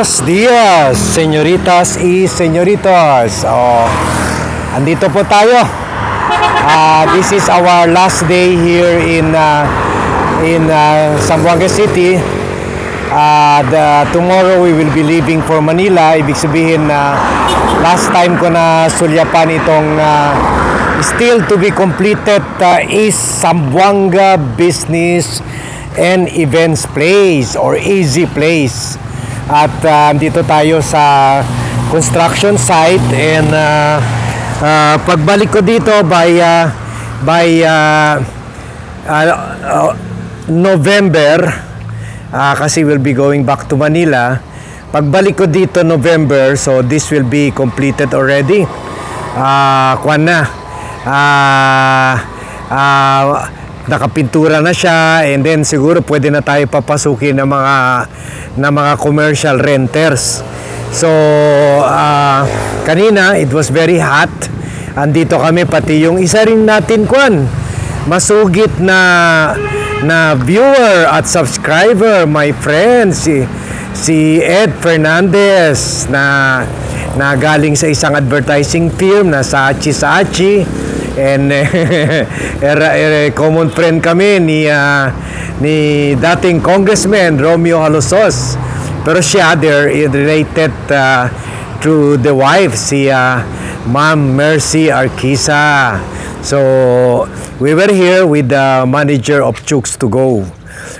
Buenos días, señoritas y señoritos. Oh, andito po tayo. Ah, this is our last day here in uh, in uh, Zamboanga City. Uh, the, tomorrow we will be leaving for Manila. Ibig sabihin na last time ko na sulyapan itong uh, still to be completed uh, is Zamboanga Business and Events Place or Easy Place. At uh, dito tayo sa construction site and uh, uh, pagbalik ko dito by uh, by uh, uh, uh, November uh, kasi we'll be going back to Manila. Pagbalik ko dito November, so this will be completed already. Ah, kwan na. Ah, ah, nakapintura na siya and then siguro pwede na tayo papasukin ng mga ng mga commercial renters. So, ah, kanina it was very hot. Andito kami pati yung isa rin natin kwan. Masugit na na viewer at subscriber, my friend, si si Ed Fernandez na na galing sa isang advertising firm na Sachi Sachi and era, era, common friend kami ni ah, ni dating congressman Romeo Halosos. Pero siya they're related ah, to the wife si ah, Ma'am Mercy Arquisa so we were here with the manager of Chooks to Go.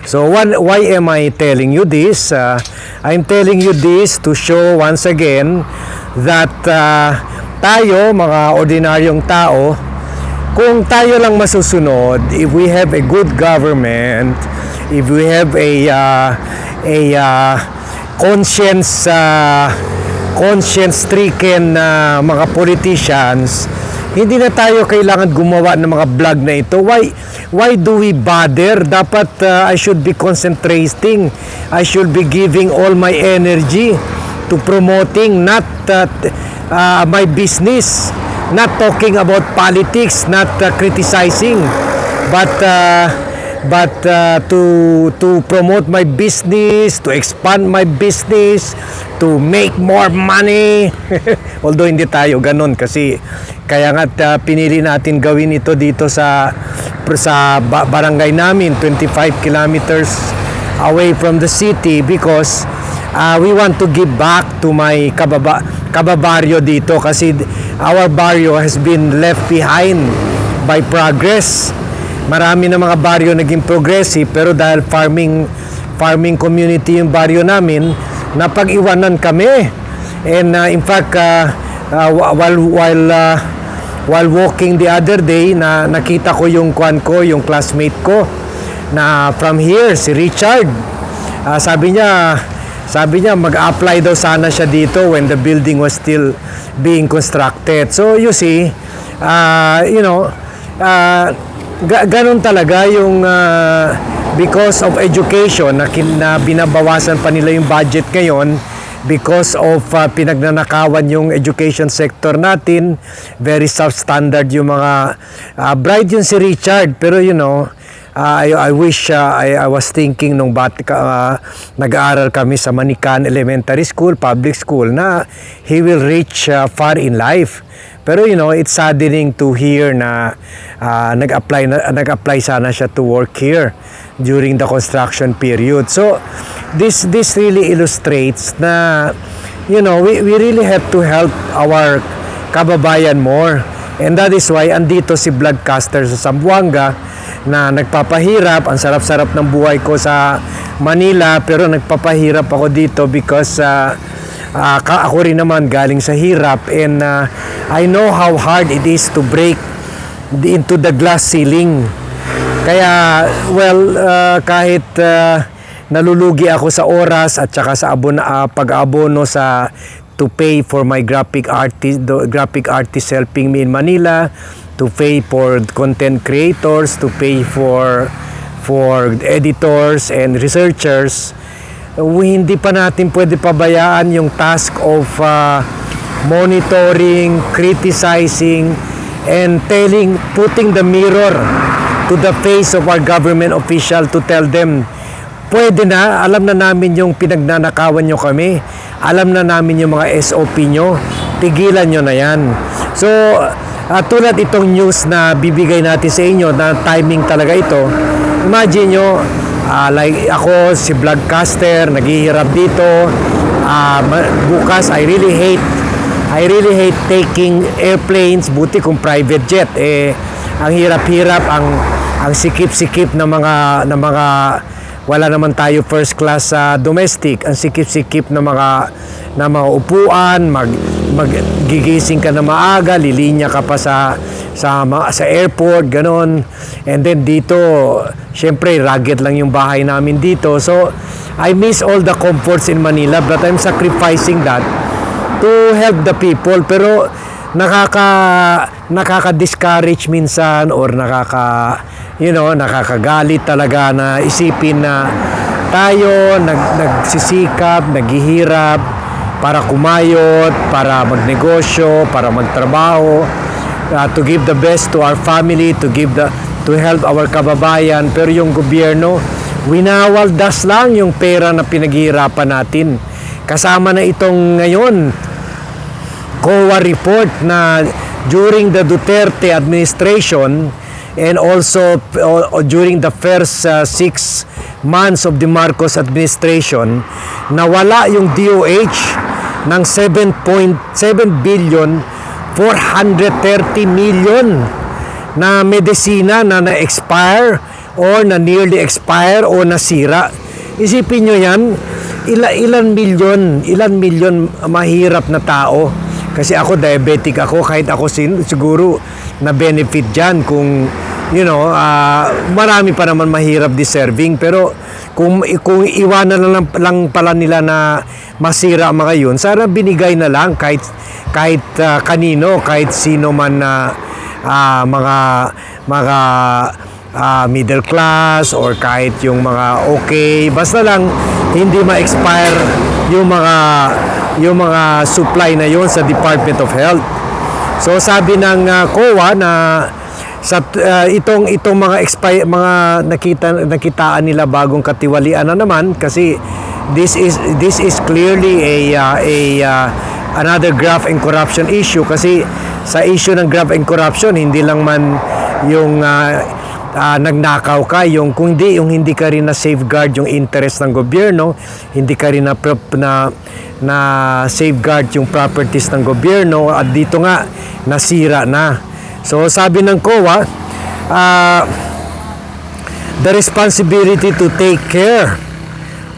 So one, why am I telling you this? Uh, I'm telling you this to show once again that uh, tayo, mga ordinaryong tao, kung tayo lang masusunod, if we have a good government, if we have a uh, a uh, conscience uh, conscience stricken na mga politicians, hindi na tayo kailangan gumawa ng mga vlog na ito. Why why do we bother? Dapat uh, I should be concentrating. I should be giving all my energy to promoting not uh, uh, my business, not talking about politics, not uh, criticizing, but uh, but uh, to to promote my business, to expand my business, to make more money. Although hindi tayo ganun kasi kaya nga uh, pinili natin gawin ito dito sa sa ba- barangay namin 25 kilometers away from the city because uh, we want to give back to my kababa kababaryo dito kasi our barrio has been left behind by progress. Marami na mga baryo naging progressive pero dahil farming farming community yung baryo namin napag-iwanan kami. And uh, in fact uh, uh, while while uh, while walking the other day na nakita ko yung kwan ko yung classmate ko na from here si Richard. Ah, sabi niya sabi niya mag-apply daw sana siya dito when the building was still being constructed. So you see uh, you know uh, ga- ganun talaga yung uh, because of education na, kin- na binabawasan pa nila yung budget ngayon because of uh, pinagnanakawan yung education sector natin. Very substandard yung mga uh, bright yun si Richard. Pero you know I, I wish uh, I, I was thinking nung bat uh, nag-aaral kami sa Manican Elementary School public school na he will reach uh, far in life. Pero you know it's saddening to hear na uh, nag-apply na, nag-apply sana siya to work here during the construction period. So this this really illustrates na you know we, we really have to help our kababayan more and that is why andito si Vlogcaster sa Zamboanga na nagpapahirap. Ang sarap-sarap ng buhay ko sa Manila pero nagpapahirap ako dito because uh, uh, ako rin naman galing sa hirap. And uh, I know how hard it is to break into the glass ceiling. Kaya, well, uh, kahit uh, nalulugi ako sa oras at saka sa abon, uh, pag-abono sa to pay for my graphic artist graphic artist helping me in Manila to pay for content creators to pay for for editors and researchers hindi pa natin pwede pabayaan yung task of uh, monitoring, criticizing, and telling, putting the mirror to the face of our government official to tell them, pwede na, alam na namin yung pinagnanakawan nyo kami. Alam na namin yung mga SOP nyo, tigilan nyo na yan. So, at tulad itong news na bibigay natin sa inyo na timing talaga ito, imagine nyo, ah, like ako, si vlogcaster, naghihirap dito, ma- bukas, I really hate I really hate taking airplanes, buti kung private jet. Eh, ang hirap-hirap, ang ang sikip-sikip ng mga ng mga wala naman tayo first class sa domestic. Ang sikip-sikip ng mga na mga mag magigising ka na maaga, lilinya ka pa sa sa sa airport, ganon. And then dito, syempre rugged lang yung bahay namin dito. So, I miss all the comforts in Manila, but I'm sacrificing that to help the people pero nakaka nakaka-discourage minsan or nakaka you know nakakagalit talaga na isipin na tayo nag nagsisikap, naghihirap para kumayot, para magnegosyo, para magtrabaho, uh, to give the best to our family, to give the to help our kababayan. Pero yung gobyerno winawaldas lang yung pera na pinaghihirapan natin. Kasama na itong ngayon COA report na during the Duterte administration and also uh, during the first uh, six months of the Marcos administration, nawala yung DOH ng 7.7 billion 430 million na medisina na na-expire or na nearly expire o nasira. Isipin nyo yan, ila, ilan milyon, ilan milyon mahirap na tao. Kasi ako diabetic ako, kahit ako sin, siguro na benefit dyan kung, you know, ah, marami pa naman mahirap deserving. Pero kung, kung iwanan na lang, lang pala nila na masira mga yun, sana binigay na lang kahit, kahit ah, kanino, kahit sino man na ah, mga mga ah, middle class or kahit yung mga okay basta lang hindi ma-expire yung mga yung mga supply na yon sa Department of Health. So sabi ng ah, COA na sa ah, itong itong mga expire mga nakita nakitaan nila bagong katiwalian na naman kasi this is this is clearly a ah, a ah, another graft and corruption issue kasi sa issue ng graft and corruption hindi lang man yung ah, ah, nagnakaw ka yung kung hindi yung hindi ka rin na safeguard yung interest ng gobyerno hindi ka rin na na na safeguard yung properties ng gobyerno at dito nga nasira na so sabi ng COA ah, the responsibility to take care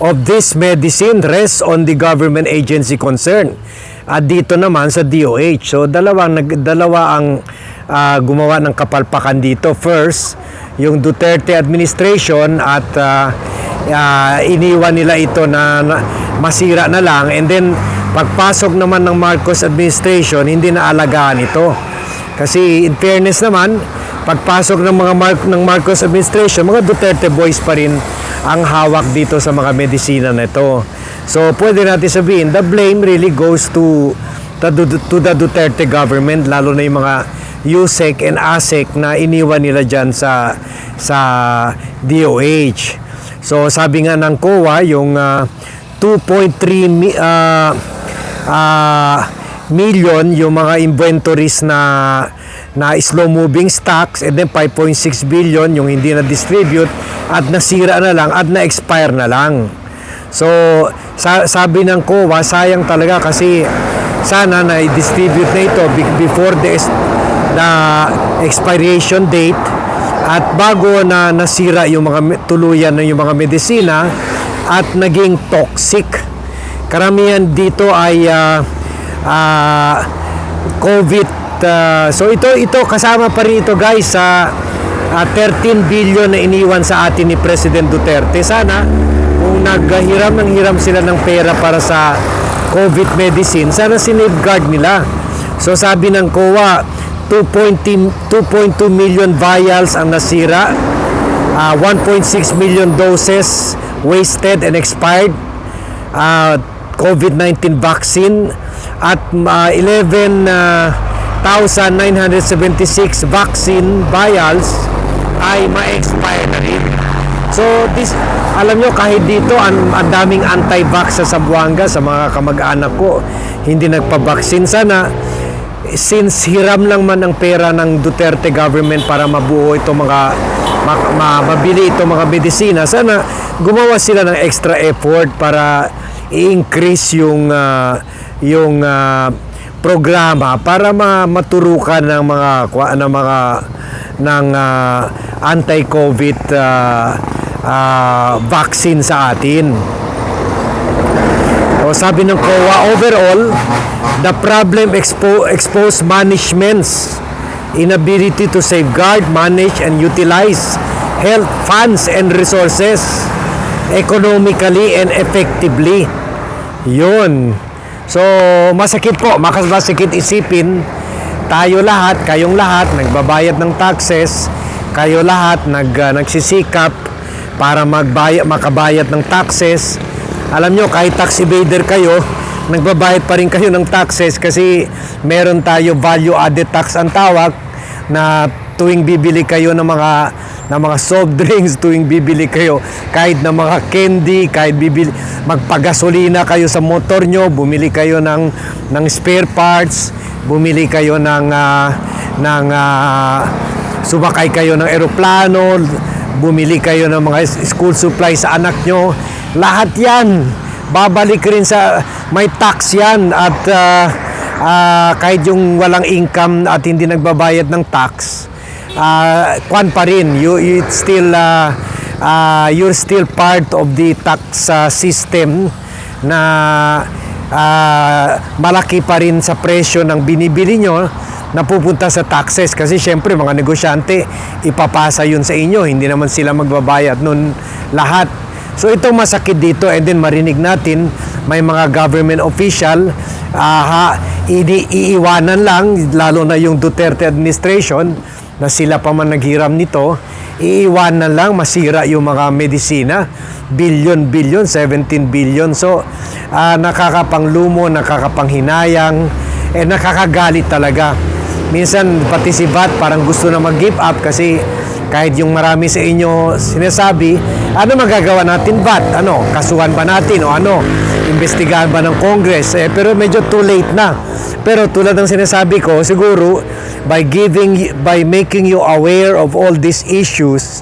of this medicine rests on the government agency concerned. At dito naman sa DOH. So dalawang nag dalawa ang ah, gumawa ng kapalpakan dito. First, yung Duterte administration at ah, ah, iniwan nila ito na, na masira na lang and then pagpasok naman ng Marcos administration hindi na alagaan ito. Kasi in fairness naman, pagpasok ng mga Mar- ng Marcos administration, mga Duterte boys pa rin ang hawak dito sa mga medisina na ito. So, pwede natin sabihin, the blame really goes to to the Duterte government, lalo na yung mga USEC and ASEC na iniwan nila dyan sa, sa DOH. So, sabi nga ng COA, yung ah, 2.3 mi- ah, ah, million yung mga inventories na na slow moving stocks and then 5.6 billion yung hindi na distribute at nasira na lang at na-expire na lang. So, sa, sabi ng COA, sayang talaga kasi sana na i-distribute na ito be- before the, the expiration date at bago na nasira yung mga tuluyan na yung mga medisina at naging toxic. Karamihan dito ay ah, ah, COVID. ah, so ito ito kasama pa rin ito guys sa ah, 13 billion na iniwan sa atin ni President Duterte. Sana naghiram ng hiram sila ng pera para sa COVID medicine, sana sinafeguard nila. So sabi ng COA, 2.2 2.2 million vials ang nasira. Ah, 1.6 million doses wasted and expired. Ah, COVID-19 vaccine at ah, 11,976 vaccine vials ay ma-expire na rin. So this alam nyo, kahit dito, ang, ang daming anti-vax sa Zamboanga, sa mga kamag-anak ko, hindi nagpabaksin. Sana, since hiram lang man ang pera ng Duterte government para mabuo ito mga ma- ma- mabili ito mga medisina sana gumawa sila ng extra effort para i-increase yung ah, yung ah, programa para ma- maturukan ng mga ng mga ng ah, anti-covid ah, ah, vaccine sa atin. O sabi ng COA, overall, the problem expo expose management's inability to safeguard, manage, and utilize health funds and resources economically and effectively. Yun. So, masakit po, masakit isipin, tayo lahat, kayong lahat, nagbabayad ng taxes, kayo lahat nag, ah, nagsisikap para magbayad, makabayad ng taxes. Alam nyo, kahit tax evader kayo, nagbabayad pa rin kayo ng taxes kasi meron tayo value added tax ang tawag na tuwing bibili kayo ng mga ng mga soft drinks tuwing bibili kayo kahit ng mga candy kahit bibili magpagasolina kayo sa motor nyo bumili kayo ng ng spare parts bumili kayo ng ah, ng ah, sumakay kayo ng eroplano bumili kayo ng mga school supplies sa anak nyo. Lahat yan. Babalik rin sa may tax yan at ah, ah, kahit yung walang income at hindi nagbabayad ng tax uh, kwan pa rin. You, you still uh, uh, you're still part of the tax uh, system na uh, malaki pa rin sa presyo ng binibili nyo na pupunta sa taxes kasi syempre mga negosyante ipapasa yun sa inyo. Hindi naman sila magbabayad nun lahat. So ito masakit dito and then marinig natin may mga government official ah, ha, ini iiwanan lang lalo na yung Duterte administration na sila pa man naghiram nito iiwanan lang masira yung mga medisina. Billion billion 17 billion. So ah, nakakapanglumo nakakapanghinayang eh nakakagalit talaga minsan pati si VAT parang gusto na mag-give up kasi kahit yung marami sa inyo sinasabi, ano magagawa natin VAT? Ano, kasuhan ba natin o ano? Investigahan ba ng Congress? Eh, pero medyo too late na. Pero tulad ng sinasabi ko, siguro by giving by making you aware of all these issues,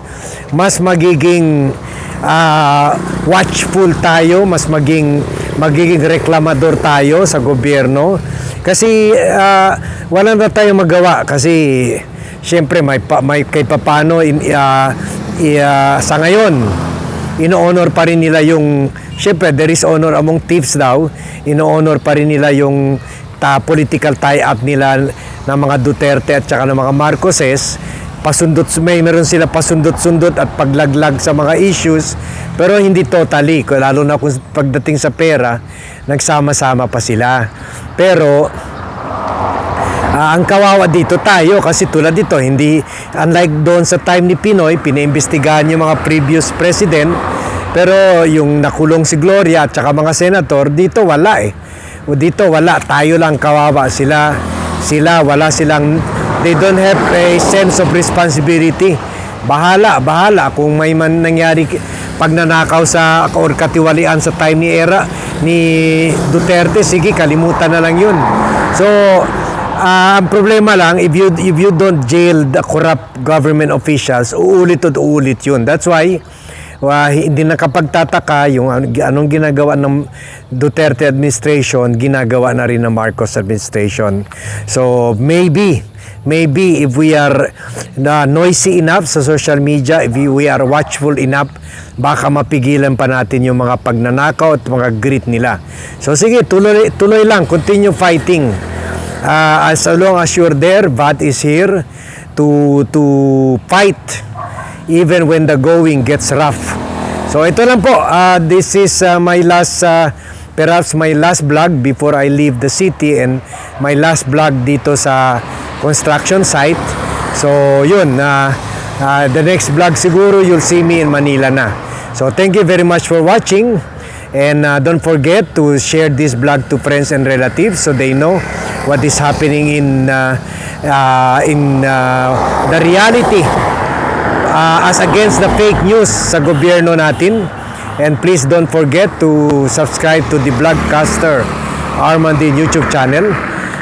mas magiging ah, watchful tayo, mas maging magiging reklamador tayo sa gobyerno kasi ah, wala na tayong magawa kasi Siyempre may pa, may kay papano in i- ah, sa ngayon ino-honor pa rin nila yung siyempre there is honor among thieves daw ino-honor pa rin nila yung ta political tie-up nila ng mga Duterte at saka ng mga Marcoses pasundot may meron sila pasundot-sundot at paglaglag sa mga issues pero hindi totally lalo na kung pagdating sa pera nagsama-sama pa sila. Pero Ah, ang kawawa dito tayo kasi tulad dito hindi unlike doon sa time ni Pinoy pinaimbestigahan yung mga previous president pero yung nakulong si Gloria at saka mga senator dito wala eh. Dito wala tayo lang kawawa sila. Sila wala silang they don't have a sense of responsibility bahala bahala kung may man nangyari pagnanakaw sa or katiwalian sa time ni era ni Duterte sige kalimutan na lang yun so Ah, ang problema lang, if you, if you don't jail the corrupt government officials, uulit at uulit yun. That's why, wa, hindi nakapagtataka yung an- anong ginagawa ng Duterte administration, ginagawa na rin ng Marcos administration. So, maybe, maybe if we are na noisy enough sa social media, if we, are watchful enough, baka mapigilan pa natin yung mga pagnanakaw at mga grit nila. So, sige, tuloy, tuloy lang, continue fighting. Uh, as long as you're there, VAT is here to to fight even when the going gets rough. So ito lang po, uh, this is uh, my last uh, perhaps my last vlog before I leave the city and my last vlog dito sa construction site. So yun, uh, uh, the next vlog siguro you'll see me in Manila na. So thank you very much for watching. And uh, don't forget to share this vlog to friends and relatives so they know what is happening in uh, uh, in uh, the reality uh, as against the fake news sa gobyerno natin. And please don't forget to subscribe to the Vlogcaster Armandin YouTube channel.